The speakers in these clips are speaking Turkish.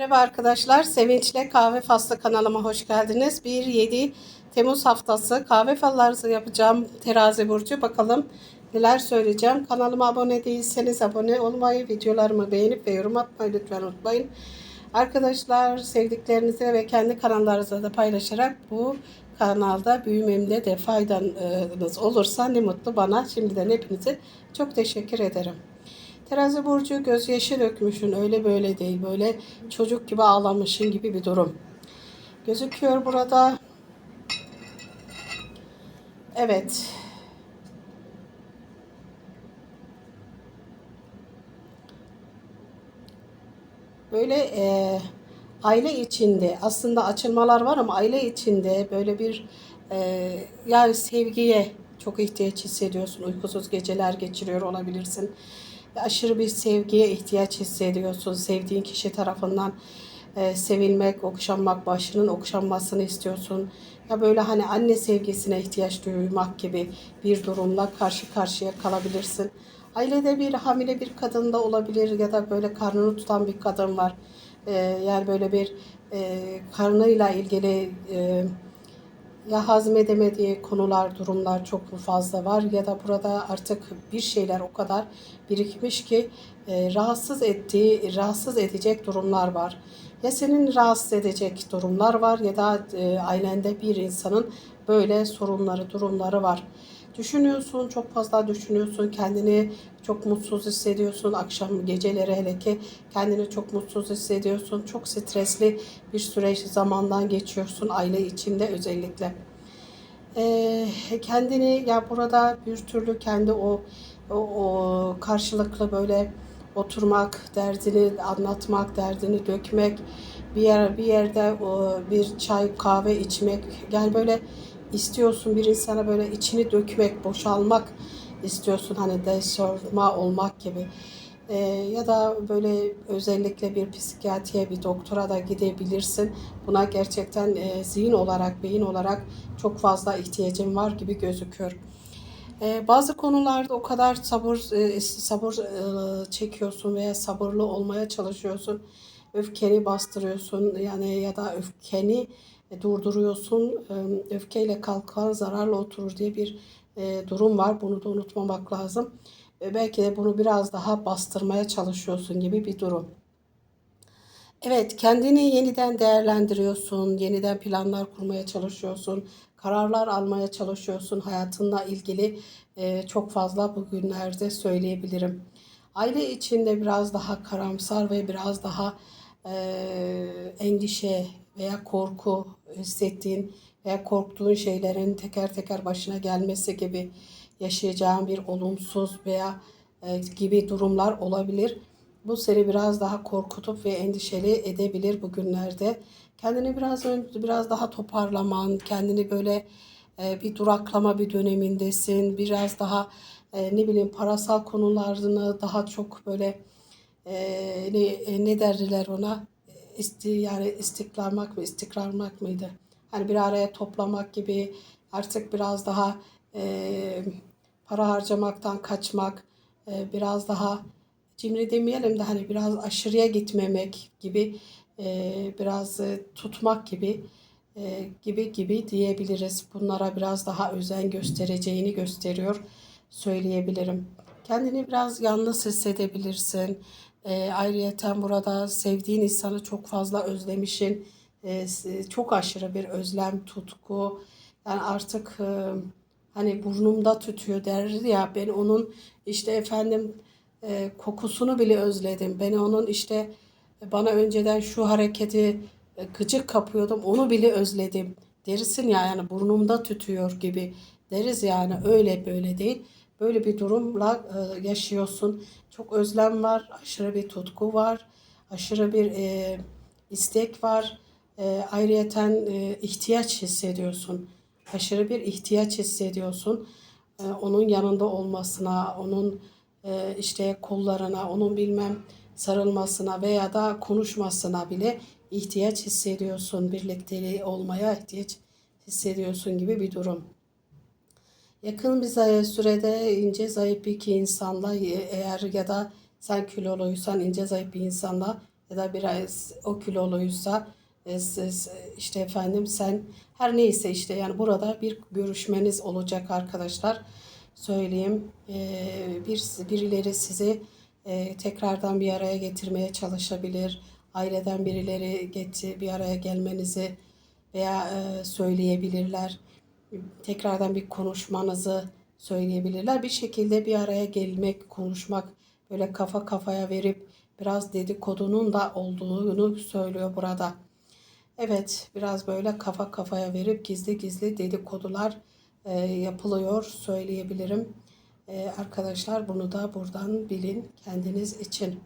Merhaba arkadaşlar. Sevinçle Kahve Faslı kanalıma hoş geldiniz. 1-7 Temmuz haftası kahve fallarınızı yapacağım terazi burcu. Bakalım neler söyleyeceğim. Kanalıma abone değilseniz abone olmayı, videolarımı beğenip ve yorum atmayı lütfen unutmayın. Arkadaşlar sevdiklerinizle ve kendi kanallarınızla da paylaşarak bu kanalda büyümemde de faydanız olursa ne mutlu bana. Şimdiden hepinize çok teşekkür ederim. Terazi burcu gözyaşı dökmüşün öyle böyle değil böyle çocuk gibi ağlamışın gibi bir durum. Gözüküyor burada. Evet. Böyle e, aile içinde aslında açılmalar var ama aile içinde böyle bir e, yani sevgiye çok ihtiyaç hissediyorsun. Uykusuz geceler geçiriyor olabilirsin aşırı bir sevgiye ihtiyaç hissediyorsun. Sevdiğin kişi tarafından e, sevilmek, okşanmak, başının okşanmasını istiyorsun. Ya böyle hani anne sevgisine ihtiyaç duymak gibi bir durumla karşı karşıya kalabilirsin. Ailede bir hamile bir kadın da olabilir ya da böyle karnını tutan bir kadın var. E, yani böyle bir e, karnıyla ilgili e, ya hazmedemediği konular, durumlar çok fazla var ya da burada artık bir şeyler o kadar birikmiş ki e, rahatsız ettiği, rahatsız edecek durumlar var. Ya senin rahatsız edecek durumlar var ya da e, ailende bir insanın böyle sorunları, durumları var. Düşünüyorsun, çok fazla düşünüyorsun, kendini çok mutsuz hissediyorsun. Akşam geceleri hele ki kendini çok mutsuz hissediyorsun. Çok stresli bir süreç zamandan geçiyorsun aile içinde özellikle. Ee, kendini ya burada bir türlü kendi o, o, o karşılıklı böyle oturmak, derdini anlatmak, derdini dökmek, bir yer bir yerde o, bir çay kahve içmek, yani böyle istiyorsun bir insana böyle içini dökmek, boşalmak istiyorsun hani deşarjma olmak gibi. Ee, ya da böyle özellikle bir psikiyatriye, bir doktora da gidebilirsin. Buna gerçekten e, zihin olarak, beyin olarak çok fazla ihtiyacın var gibi gözüküyor. Ee, bazı konularda o kadar sabır e, sabır e, çekiyorsun veya sabırlı olmaya çalışıyorsun. Öfkeni bastırıyorsun yani ya da öfkeni durduruyorsun. Ee, öfkeyle kalkan zararla oturur diye bir e, durum var. Bunu da unutmamak lazım. E, belki de bunu biraz daha bastırmaya çalışıyorsun gibi bir durum. Evet, kendini yeniden değerlendiriyorsun, yeniden planlar kurmaya çalışıyorsun, kararlar almaya çalışıyorsun hayatınla ilgili e, çok fazla bugünlerde söyleyebilirim. Aile içinde biraz daha karamsar ve biraz daha e, endişe veya korku hissettiğin veya korktuğun şeylerin teker teker başına gelmesi gibi yaşayacağın bir olumsuz veya e, gibi durumlar olabilir. Bu seni biraz daha korkutup ve endişeli edebilir bugünlerde. Kendini biraz önce biraz daha toparlaman, kendini böyle e, bir duraklama bir dönemindesin. Biraz daha e, ne bileyim parasal konularını daha çok böyle e, ne, e, ne derdiler ona? İsti, yani istiklamak mı, istikrarmak mıydı? Hani bir araya toplamak gibi artık biraz daha e, para harcamaktan kaçmak, e, biraz daha cimri demeyelim de hani biraz aşırıya gitmemek gibi, e, biraz e, tutmak gibi e, gibi gibi diyebiliriz. Bunlara biraz daha özen göstereceğini gösteriyor söyleyebilirim. Kendini biraz yalnız hissedebilirsin. E, ayrıyeten burada sevdiğin insanı çok fazla özlemişin. E, çok aşırı bir özlem, tutku. Yani artık e, hani burnumda tütüyor derdi ya ben onun işte efendim e, kokusunu bile özledim. Ben onun işte bana önceden şu hareketi e, gıcık kapıyordum onu bile özledim derisin ya yani burnumda tütüyor gibi deriz yani öyle böyle değil. Böyle bir durumla e, yaşıyorsun. Çok özlem var, aşırı bir tutku var, aşırı bir e, istek var. E, ayrıyeten e, ihtiyaç hissediyorsun aşırı bir ihtiyaç hissediyorsun. Onun yanında olmasına, onun işte kollarına, onun bilmem sarılmasına veya da konuşmasına bile ihtiyaç hissediyorsun. Birlikteliği olmaya ihtiyaç hissediyorsun gibi bir durum. Yakın bir sürede ince zayıf bir iki insanla eğer ya da sen kiloluysan ince zayıf bir insanla ya da biraz o kiloluysa e, e, işte efendim sen her neyse işte yani burada bir görüşmeniz olacak arkadaşlar. Söyleyeyim E, bir birileri sizi e, tekrardan bir araya getirmeye çalışabilir. Aileden birileri bir araya gelmenizi veya e, söyleyebilirler tekrardan bir konuşmanızı söyleyebilirler bir şekilde bir araya gelmek konuşmak böyle kafa kafaya verip biraz dedikodunun da olduğunu söylüyor burada. Evet, biraz böyle kafa kafaya verip gizli gizli dedikodular e, yapılıyor söyleyebilirim. E, arkadaşlar bunu da buradan bilin kendiniz için.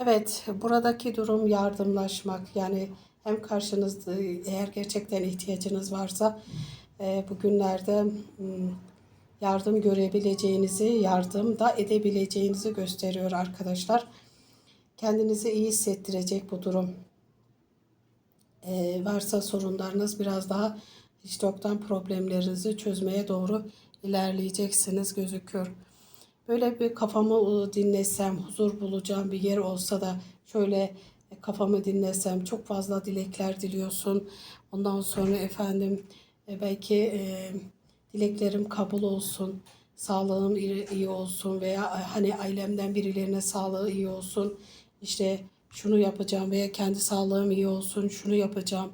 Evet, buradaki durum yardımlaşmak. Yani hem karşınızda eğer gerçekten ihtiyacınız varsa bugünlerde hmm, yardım görebileceğinizi, yardım da edebileceğinizi gösteriyor arkadaşlar. Kendinizi iyi hissettirecek bu durum. Ee, varsa sorunlarınız biraz daha hiç yoktan problemlerinizi çözmeye doğru ilerleyeceksiniz gözüküyor. Böyle bir kafamı ıı, dinlesem, huzur bulacağım bir yer olsa da şöyle kafamı dinlesem çok fazla dilekler diliyorsun. Ondan sonra efendim e, belki e, dileklerim kabul olsun, sağlığım iyi iyi olsun veya hani ailemden birilerine sağlığı iyi olsun. İşte şunu yapacağım veya kendi sağlığım iyi olsun, şunu yapacağım.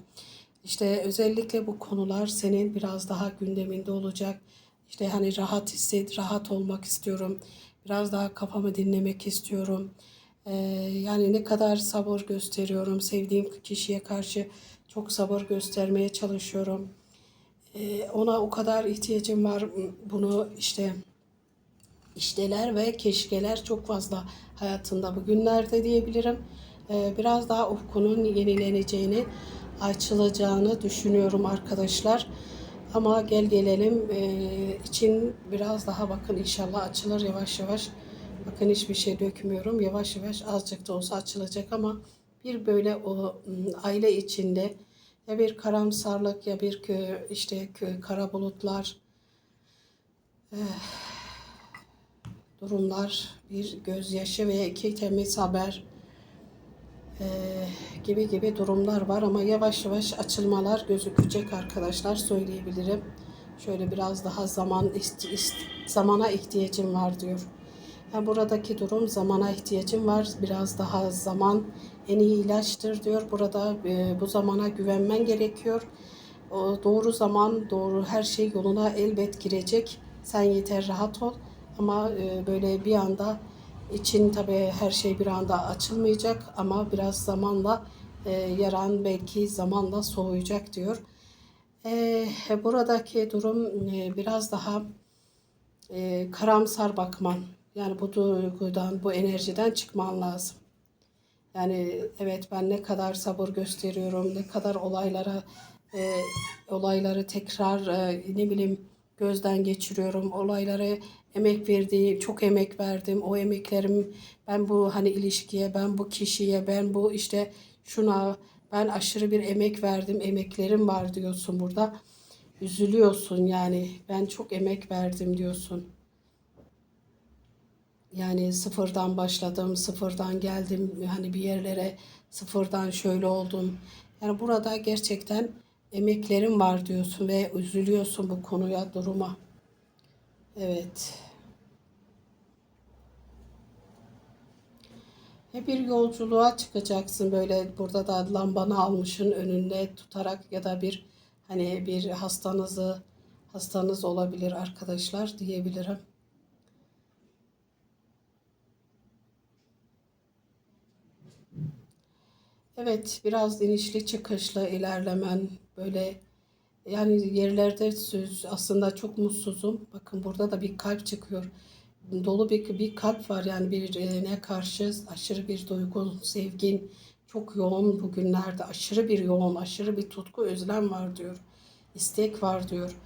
İşte özellikle bu konular senin biraz daha gündeminde olacak. İşte hani rahat hisset, rahat olmak istiyorum. Biraz daha kafamı dinlemek istiyorum. Ee, yani ne kadar sabır gösteriyorum. Sevdiğim kişiye karşı çok sabır göstermeye çalışıyorum. Ee, ona o kadar ihtiyacım var. Bunu işte işteler ve keşkeler çok fazla hayatında bugünlerde diyebilirim. Ee, biraz daha ufkunun yenileneceğini, açılacağını düşünüyorum arkadaşlar. Ama gel gelelim e, için biraz daha bakın inşallah açılır yavaş yavaş. Bakın hiçbir şey dökmüyorum. Yavaş yavaş azıcık da olsa açılacak ama bir böyle o aile içinde ya bir karamsarlık ya bir işte kara bulutlar eh, durumlar bir gözyaşı ve iki temiz haber e, gibi gibi durumlar var ama yavaş yavaş açılmalar gözükecek arkadaşlar söyleyebilirim. Şöyle biraz daha zaman zamana ihtiyacım var diyor. Yani buradaki durum zamana ihtiyacım var. Biraz daha zaman en iyi ilaçtır diyor. Burada e, bu zamana güvenmen gerekiyor. O doğru zaman, doğru her şey yoluna elbet girecek. Sen yeter rahat ol. Ama e, böyle bir anda için tabii her şey bir anda açılmayacak ama biraz zamanla e, yaran belki zamanla soğuyacak diyor. E, buradaki durum e, biraz daha e, karamsar bakman. Yani bu duygudan, bu enerjiden çıkman lazım. Yani evet ben ne kadar sabır gösteriyorum, ne kadar olaylara e, olayları tekrar e, ne bileyim gözden geçiriyorum. Olayları emek verdiğim, çok emek verdim. O emeklerim ben bu hani ilişkiye, ben bu kişiye, ben bu işte şuna ben aşırı bir emek verdim. Emeklerim var diyorsun burada. Üzülüyorsun yani. Ben çok emek verdim diyorsun. Yani sıfırdan başladım, sıfırdan geldim. Hani bir yerlere sıfırdan şöyle oldum. Yani burada gerçekten emeklerim var diyorsun ve üzülüyorsun bu konuya, duruma. Evet. Bir yolculuğa çıkacaksın böyle burada da lambanı almışın önünde tutarak ya da bir hani bir hastanızı hastanız olabilir arkadaşlar diyebilirim. Evet, biraz inişli çıkışlı ilerlemen böyle yani yerlerde söz aslında çok mutsuzum. Bakın burada da bir kalp çıkıyor. Dolu bir, bir kalp var yani bir e, ne karşı aşırı bir duygu, sevgin çok yoğun bugünlerde. Aşırı bir yoğun, aşırı bir tutku, özlem var diyor. İstek var diyor.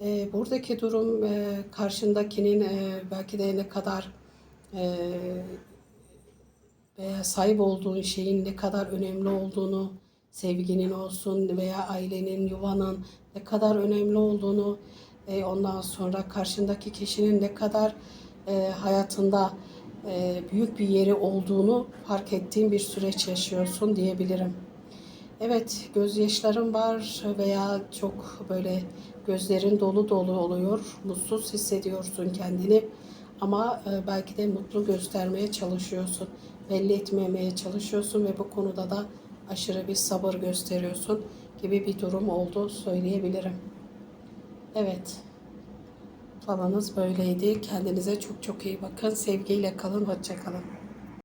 E, buradaki durum e, karşındakinin e, belki de ne kadar e, veya sahip olduğun şeyin ne kadar önemli olduğunu, sevginin olsun veya ailenin, yuvanın ne kadar önemli olduğunu, e, ondan sonra karşındaki kişinin ne kadar e, hayatında e, büyük bir yeri olduğunu fark ettiğin bir süreç yaşıyorsun diyebilirim. Evet, gözyaşların var veya çok böyle gözlerin dolu dolu oluyor. Mutsuz hissediyorsun kendini. Ama e, belki de mutlu göstermeye çalışıyorsun. Belli etmemeye çalışıyorsun ve bu konuda da aşırı bir sabır gösteriyorsun gibi bir durum oldu söyleyebilirim. Evet. Falanız böyleydi. Kendinize çok çok iyi bakın. Sevgiyle kalın. Hoşça kalın.